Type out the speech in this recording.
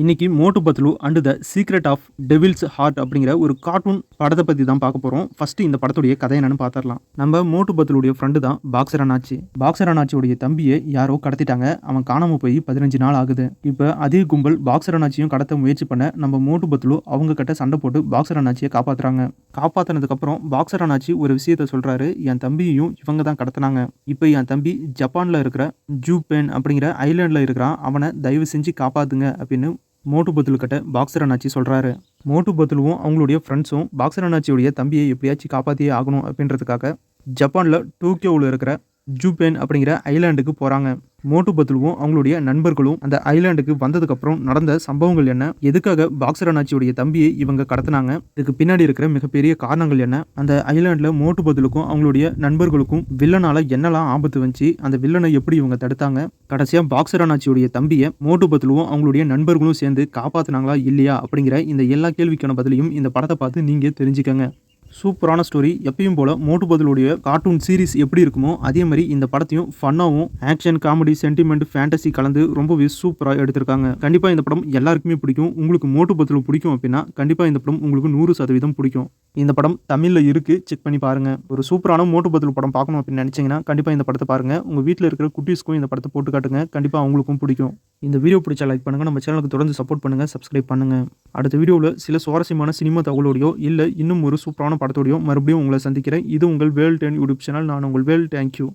இன்னைக்கு Motu Patlu and the secret of devil's heart அப்படிங்கிற ஒரு கார்ட்டூன் படத்தை பற்றி தான் பார்க்க போகிறோம் ஃபர்ஸ்ட் இந்த படத்துடைய கதை என்னன்னு பார்த்துடலாம். நம்ம மோட்டு பத்லுடைய ஃப்ரெண்டு தான் பாக்ஸர் அண்ணாச்சி. பாக்ஸர் அண்ணாச்சியுடைய தம்பியை யாரோ கடத்திட்டாங்க. அவன் காணாம போய் பதினஞ்சு நாள் ஆகுது. இப்போ அதே கும்பல் பாக்ஸர் அண்ணாச்சியும் கடத்த முயற்சி பண்ண நம்ம மோட்டு பத்லு அவங்க கிட்ட சண்டை போட்டு பாக்ஸர் அண்ணாச்சியை காப்பாத்துறாங்க. காப்பாத்தினதுக்கப்புறம் பாக்ஸர் அண்ணாச்சி ஒரு விஷயத்த சொல்றாரு. என் தம்பியையும் இவங்க தான் கடத்தினாங்க. இப்போ என் தம்பி ஜப்பான்ல இருக்கிற ஜூபேன் அப்படிங்கிற ஐலாண்டில் இருக்கிறான். அவனை தயவு செஞ்சு காப்பாத்துங்க அப்படின்னு மோட்டு பத்துல் கிட்ட பாக்ஸர் அண்ணாச்சி சொல்கிறாரு மோட்டு பத்துலுவும் அவங்களுடைய ஃப்ரெண்ட்ஸும் பாக்ஸர் அண்ணாச்சியுடைய தம்பியை எப்படியாச்சும் காப்பாற்றியே ஆகணும் அப்படின்றதுக்காக ஜப்பானில் டோக்கியோவில் இருக்கிற ஜூபேன் அப்படிங்கிற ஐலாண்டுக்கு போகிறாங்க மோட்டு பத்துலுவும் அவங்களுடைய நண்பர்களும் அந்த ஐலாண்டுக்கு வந்ததுக்கப்புறம் நடந்த சம்பவங்கள் என்ன? எதுக்காக பாக்ஸர் அண்ணாச்சியுடைய தம்பியை இவங்க கடத்தினாங்க? இதுக்கு பின்னாடி இருக்கிற மிகப்பெரிய காரணங்கள் என்ன? அந்த ஐலாண்டில் மோட்டு பத்துலுக்கும் அவங்களுடைய நண்பர்களுக்கும் வில்லனால என்னெல்லாம் ஆபத்து வந்துச்சு? அந்த வில்லனை எப்படி இவங்க தடுத்தாங்க? கடைசியாக பாக்ஸர் அண்ணாச்சியுடைய தம்பியை மோட்டு பத்துலுவும் அவங்களுடைய நண்பர்களும் சேர்ந்து காப்பாற்றினாங்களா இல்லையா அப்படிங்கிற இந்த எல்லா கேள்விக்கான பதிலையும் இந்த படத்தை பார்த்து நீங்கள் தெரிஞ்சுக்கங்க. சூப்பரான ஸ்டோரி எப்பயும் போல் மோட்டு பதிலுடைய கார்ட்டூன் சீரிஸ் எப்படி இருக்குமோ அதே மாதிரி இந்த படத்தையும் ஃபன்னாகவும் ஆக்ஷன் காமெடி சென்டிமெண்ட் ஃபேண்டசி கலந்து ரொம்பவே சூப்பராக எடுத்திருக்காங்க. கண்டிப்பாக இந்த படம் எல்லாருக்குமே பிடிக்கும். உங்களுக்கு மோட்டு பதில் பிடிக்கும் அப்படின்னா கண்டிப்பாக இந்த படம் உங்களுக்கு நூறு சதவீதம் பிடிக்கும். இந்த படம் தமிழில் இருக்குது செக் பண்ணி பாருங்கள் ஒரு சூப்பரான மோட்டு பதில் படம் பார்க்கணும் அப்படின்னு நினச்சிங்கன்னா கண்டிப்பாக இந்த படத்தை பாருங்கள் உங்கள் வீட்டில் இருக்கிற குட்டீஸ்க்கும் இந்த படத்தை போட்டு காட்டுங்க. கண்டிப்பாக அவங்களுக்கும் பிடிக்கும். இந்த வீடியோ பிடிச்சா லைக் பண்ணுங்கள் நம்ம சேனலுக்கு தொடர்ந்து சப்போர்ட் பண்ணுங்கள் சப்ஸ்கிரைப் பண்ணுங்கள் அடுத்த வீடியோவில் சில சுவாரஸ்யமான சினிமா தகவலோடையோ இல்லை இன்னும் ஒரு சூப்பரான படத்தோடையோ மறுபடியும் உங்களை சந்திக்கிறேன். இது உங்கள் வேல் டென் யூடியூப் சேனல் நான் உங்கள் வேல் தேங்க்யூ